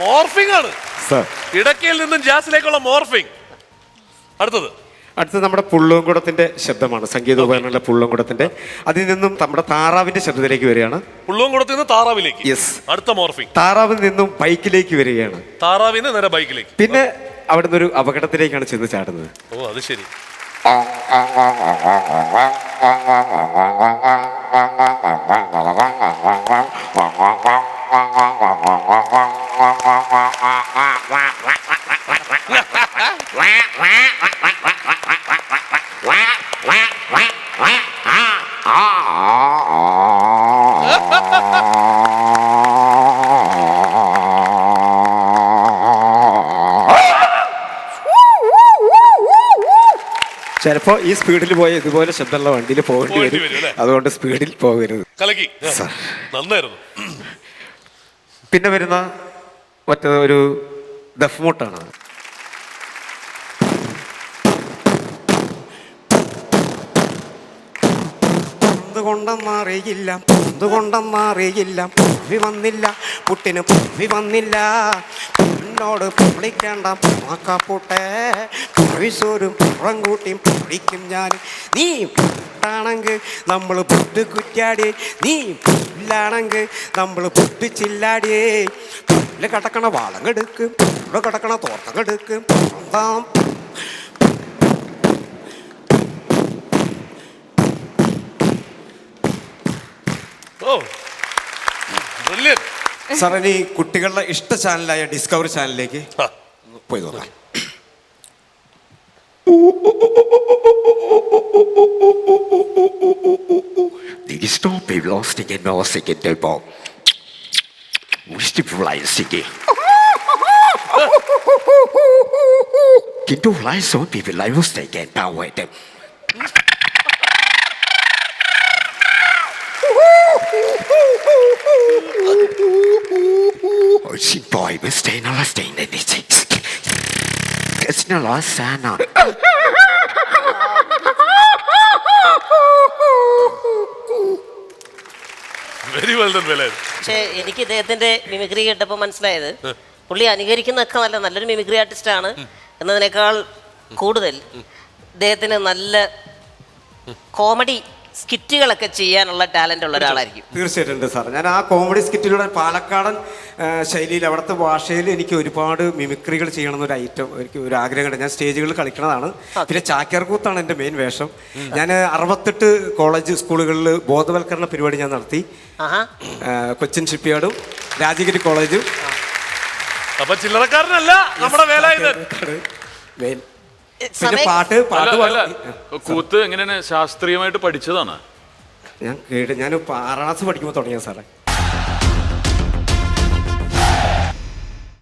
Morphing ആണ്. ഇടയ്ക്കയിൽ നിന്നും ജാസിലേക്കുള്ള morphing. അടുത്തത്. അടുത്തത് നമ്മുടെ പുള്ളുംകുടത്തിന്റെ ശബ്ദമാണ് സംഗീത ഉപകരണങ്ങളുടെ പുള്ളുംകുടത്തിന്റെ അതിൽ നിന്നും നമ്മുടെ താറാവിന്റെ ശബ്ദത്തിലേക്ക് വരികയാണ്. പുള്ളുവൻകുടത്തിൽ നിന്ന് താറാവിലേക്ക്. യെസ് അടുത്ത മോർഫിംഗ്. താറാവിൽ നിന്നും ബൈക്കിലേക്ക് വരികയാണ്. താറാവിൽ നിന്ന് നേരെ ബൈക്കിലേക്ക്. പിന്നെ അവിടുന്ന് ഒരു അപകടത്തിലേക്കാണ് ചെന്ന് ചാടുന്നത്. ഓ അത് ശരി. ചിലപ്പോ ഈ സ്പീഡിൽ പോയ ഇതുപോലെ ശബ്ദമുള്ള വണ്ടിയിൽ പോകേണ്ടി വരും? അതുകൊണ്ട് സ്പീഡിൽ പോകരുത് കലക്കി. നന്നായിരുന്നു പിന്നെ വരുന്ന മറ്റേ ഒരു ദഫ്മുട്ടാണ് കൊണ്ടെന്നറിയില്ല എന്തുകൊണ്ടെന്നറിയില്ല പൊവി വന്നില്ല പുട്ടിന് പൊവി വന്നില്ല. പൊന്നോട് പൊളിക്കേണ്ട മാക്കാപ്പൂട്ടെ പുഴിസോരും പുറം കൂട്ടിയും പൊളിക്കും ഞാൻ നീ പൊട്ടാണെങ്കിൽ നമ്മൾ പൊട്ട് കുറ്റാടി നീ പുല്ലാണെങ്കിൽ നമ്മൾ പൊട്ടിച്ചില്ലാടിയേ പുല്ല് കിടക്കണ വളം കെടുക്കും പുല്ല് കിടക്കണ തോട്ടം കെടുക്കും എന്താം ഓ brilliant. സാർ ഇനി കുട്ടികളുടെ ഇഷ്ട ചാനലായ ഡിസ്കവറി ചാനലിലേക്ക് പോയി നോക്കാം Istopib laustikin nousikin töpo. Mustipulaisikin. Kintu laiso pibin laivusteikeen tauheiten. Oisin poimin steinolla steinenitsi. Sinä laa säännön. പക്ഷേ എനിക്ക് ഇദ്ദേഹത്തിന്റെ മിമിക്രി കേട്ടപ്പോൾ മനസ്സിലായത് പുള്ളി അനുകരിക്കുന്നൊക്കെ നല്ല നല്ലൊരു മിമിക്രി ആർട്ടിസ്റ്റ് ആണ് എന്നതിനേക്കാൾ കൂടുതൽ ഇദ്ദേഹത്തിന് നല്ല കോമഡി സ്കിറ്റുകളൊക്കെ ചെയ്യാനുള്ള ടാലന്റ് ഉള്ള ഒരാളായിരിക്കും. തീർച്ചയായിട്ടും ഉണ്ട് സാർ ഞാൻ ആ കോമഡി സ്കിറ്റിലൂടെ പാലക്കാടൻ ശൈലിയിൽ അവിടുത്തെ ഭാഷയിൽ എനിക്ക് ഒരുപാട് മിമിക്രികൾ ചെയ്യണം എന്നൊരു ഐറ്റം എനിക്ക് ഒരു ആഗ്രഹമുണ്ട്. ഞാൻ സ്റ്റേജുകളിൽ കളിക്കണതാണ്. പിന്നെ ചാക്യാർകൂത്താണ് എന്റെ മെയിൻ വേഷം. ഞാൻ അറുപത്തെട്ട് കോളേജ് സ്കൂളുകളിൽ ബോധവൽക്കരണ പരിപാടി ഞാൻ നടത്തി. ആഹാ. കൊച്ചിൻ ഷിപ്പ്യാർഡും രാജഗിരി കോളേജും. അപ്പൊ ചില്ലറക്കാരനല്ല നമ്മുടെ വേലായുധൻ മെയിൻ. പിന്നെ പാട്ട് പാട്ട് അല്ല, കൂത്ത് എങ്ങനെയാണ് ശാസ്ത്രീയമായിട്ട് പഠിച്ചതാണ്? ഞാൻ കേട്ട് ഞാൻ ആറാം ക്ലാസ് പഠിക്കുമ്പോൾ തുടങ്ങിയ സാറേ.